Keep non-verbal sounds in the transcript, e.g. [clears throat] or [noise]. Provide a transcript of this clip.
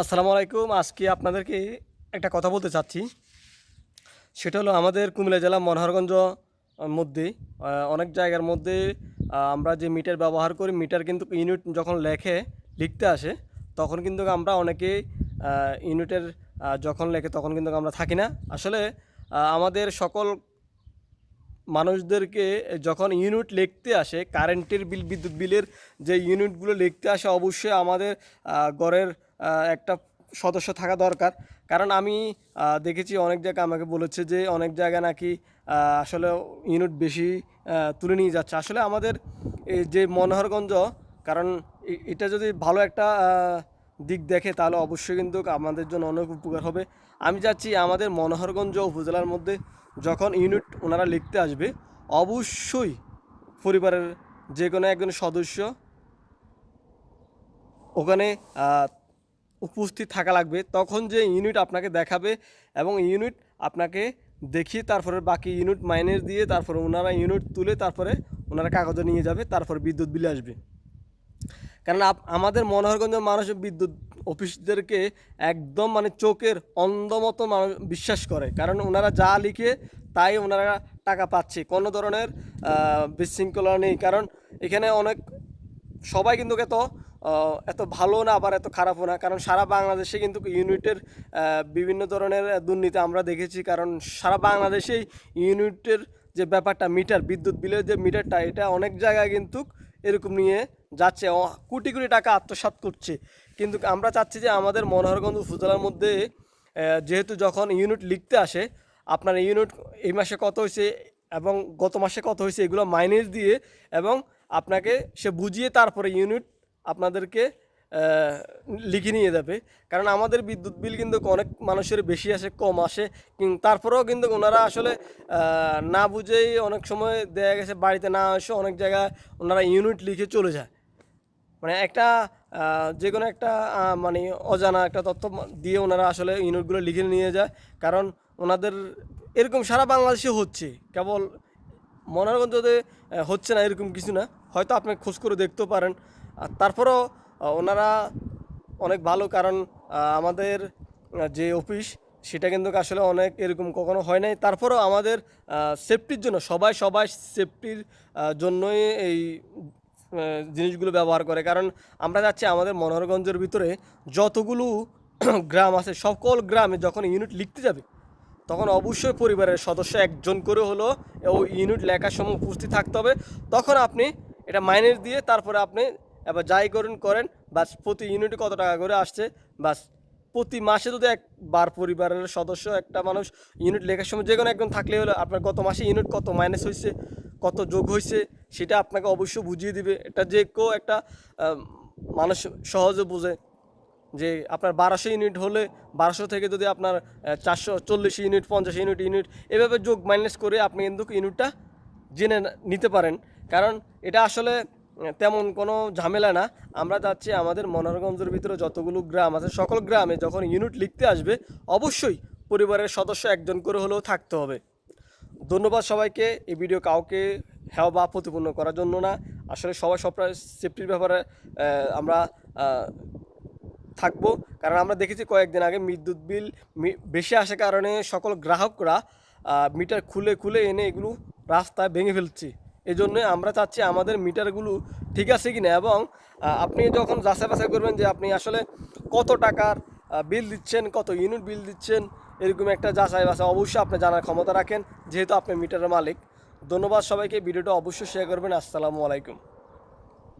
আসসালামু আলাইকুম। আজকে আপনাদেরকে একটা কথা বলতে চাচ্ছি। সেটা হলো আমাদের কুমিল্লা জেলা মনোহরগঞ্জ মধ্যে অনেক জায়গার মধ্যে আমরা যে মিটার ব্যবহার করি মিটার কিন্তু ইউনিট যখন লেখে লিখতে আসে তখন কিন্তু আমরা অনেকেই আহ, ইউনিটের যখন লেখে তখন কিন্তু আমরা থাকি না। আসলে আমাদের সকল মানুষদেরকে যখন ইউনিট লিখতে আসে কারেন্টের বিল বিদ্যুৎ বিলের যে ইউনিটগুলো লিখতে আসে অবশ্যই আমাদের আহ, একটা সদস্য থাকা দরকার। কারণ আমি দেখেছি অনেক জায়গায় আমাকে বলেছে যে অনেক জায়গায় নাকি আসলে ইউনিট বেশি তুলে নিয়ে যাচ্ছে। আসলে আমাদের এই যে মনোহরগঞ্জ, কারণ এটা যদি ভালো একটা দিক দেখে তাহলে অবশ্যই কিন্তু আমাদের জন্য অনেক উপকার হবে। আমি চাচ্ছি আমাদের মনোহরগঞ্জ উপজেলার মধ্যে যখন ইউনিট ওনারা লিখতে আসবে, অবশ্যই পরিবারের যে কোনো একজন সদস্য ওখানে উপস্থিত থাকা লাগবে, তখন যে ইউনিট আপনাকে দেখাবে এবং ইউনিট আপনাকে দেখিয়ে তারপরে বাকি ইউনিট মাইনাস দিয়ে তারপরে ওনারা ইউনিট তুলে তারপরে ওনারা কাগজে নিয়ে যাবে, তারপরে বিদ্যুৎ বিলে আসবে। কারণ আমাদের মনোহরগঞ্জের মানুষ বিদ্যুৎ অফিসদেরকে একদম মানে চোখের অন্ধ মতো মানুষ বিশ্বাস করে। কারণ ওনারা যা লিখে তাই ওনারা টাকা পাচ্ছে। কোনো ধরনের বিশৃঙ্খলা নেই। কারণ এখানে অনেক, সবাই কিন্তু এত এত ভালো না, আবার এত খারাপও না। কারণ সারা বাংলাদেশে কিন্তু ইউনিটের বিভিন্ন ধরনের দুর্নীতি আমরা দেখেছি। কারণ সারা বাংলাদেশেই ইউনিটের যে ব্যাপারটা, মিটার, বিদ্যুৎ বিলের যে মিটারটা, এটা অনেক জায়গায় কিন্তু এরকম নিয়ে যাচ্ছে। কোটি কোটি টাকা আত্মসাৎ করছে। কিন্তু আমরা চাচ্ছি যে আমাদের মনোহরগঞ্জ উপজেলার মধ্যে যেহেতু যখন ইউনিট লিখতে আসে, আপনার ইউনিট এই মাসে কত হয়েছে এবং গত মাসে কত হয়েছে, এগুলো মাইনাস দিয়ে এবং আপনাকে সে বুঝিয়ে তারপরে ইউনিট আপনাদেরকে লিখে নিয়ে যাবে। কারণ আমাদের বিদ্যুৎ বিল কিন্তু অনেক মানুষের বেশি আসে কম আসে। তারপরেও কিন্তু ওনারা আসলে না বুঝেই অনেক সময় দেখা গেছে বাড়িতে না এসে অনেক জায়গায় ওনারা ইউনিট লিখে চলে যায়। মানে একটা যে কোনো একটা মানে অজানা একটা তথ্য দিয়ে ওনারা আসলে ইউনিটগুলো লিখে নিয়ে যায়। কারণ ওনাদের এরকম সারা বাংলাদেশে হচ্ছে। কেবল মনোরগঞ্জতে আহ, হচ্ছে না এরকম কিছু না। হয়তো আপনি খোঁজ করে দেখতেও পারেন। তারপরেও ওনারা অনেক ভালো, কারণ আমাদের যে অফিস, সেটা কিন্তু আসলে অনেক এরকম কখনো হয় নাই। তারপরেও আমাদের সেফটির জন্য, সবাই সবাই সেফটির জন্যই এই জিনিসগুলো ব্যবহার করে। কারণ, আমরা যাচ্ছি আমাদের মনোহরগঞ্জের ভিতরে, যতগুলো [clears throat] গ্রাম আছে, সকল গ্রামে যখন ইউনিট লিখতে যাবে, তখন অবশ্যই পরিবারের সদস্য একজন করে হলো ওই ইউনিট লেখার সময় উপস্থিত থাকতে হবে। তখন আপনি এটা মাইনাস দিয়ে, তারপরে আপনি এবার যাই করেন করেন। বাস প্রতি ইউনিটে কত টাকা করে আসছে? বাস প্রতি মাসে যদি একবার পরিবারের সদস্য, একটা মানুষ ইউনিট লেখার সময় যে কোনো একজন থাকলে হলো আপনার গত মাসে ইউনিট কত মাইনাস হয়েছে কত যোগ হয়েছে সেটা আপনাকে অবশ্যই বুঝিয়ে দিবে। এটা যে কেউ একটা মানুষ সহজে বোঝে যে আপনার বারোশো ইউনিট হলে বারোশো থেকে যদি আপনার চারশো চল্লিশ ইউনিট পঞ্চাশ ইউনিট ইউনিট এভাবে যোগ মাইনাস করে আপনি কিন্তু ইউনিটটা জেনে নিতে পারেন। কারণ এটা আসলে তেমন কোনো ঝামেলা না। আমরা যাচ্ছি আমাদের মনোরগঞ্জের ভিতরে যতগুলো গ্রাম আছে, সকল গ্রামে যখন ইউনিট লিখতে আসবে, অবশ্যই পরিবারের সদস্য একজন করে হলেও থাকতে হবে। ধন্যবাদ সবাইকে, এই ভিডিও কাউকে হেওয়া বা প্রতিপূর্ণ করার জন্য না। আসলে সবাই সব সেফটির ব্যাপারে আমরা থাকব। কারণ আমরা দেখেছি কয়েকদিন আগে বিদ্যুৎ বিল বেশি আসার কারণে সকল গ্রাহকরা মিটার খুলে খুলে এনে এগুলো রাস্তায় ভেঙে ফেলছে। এই জন্য আমরা চাচ্ছি আমাদের মিটারগুলো ঠিক আছে কি না এবং আপনি যখন যাচাই বাছাই করবেন যে আপনি আসলে কত টাকার বিল দিচ্ছেন, কত ইউনিট বিল দিচ্ছেন, এরকম একটা যাচাই বাছাই অবশ্যই আপনি জানার ক্ষমতা রাখেন, যেহেতু আপনি মিটারের মালিক। ধন্যবাদ সবাইকে, ভিডিওটা অবশ্যই শেয়ার করবেন। আসসালামু আলাইকুম।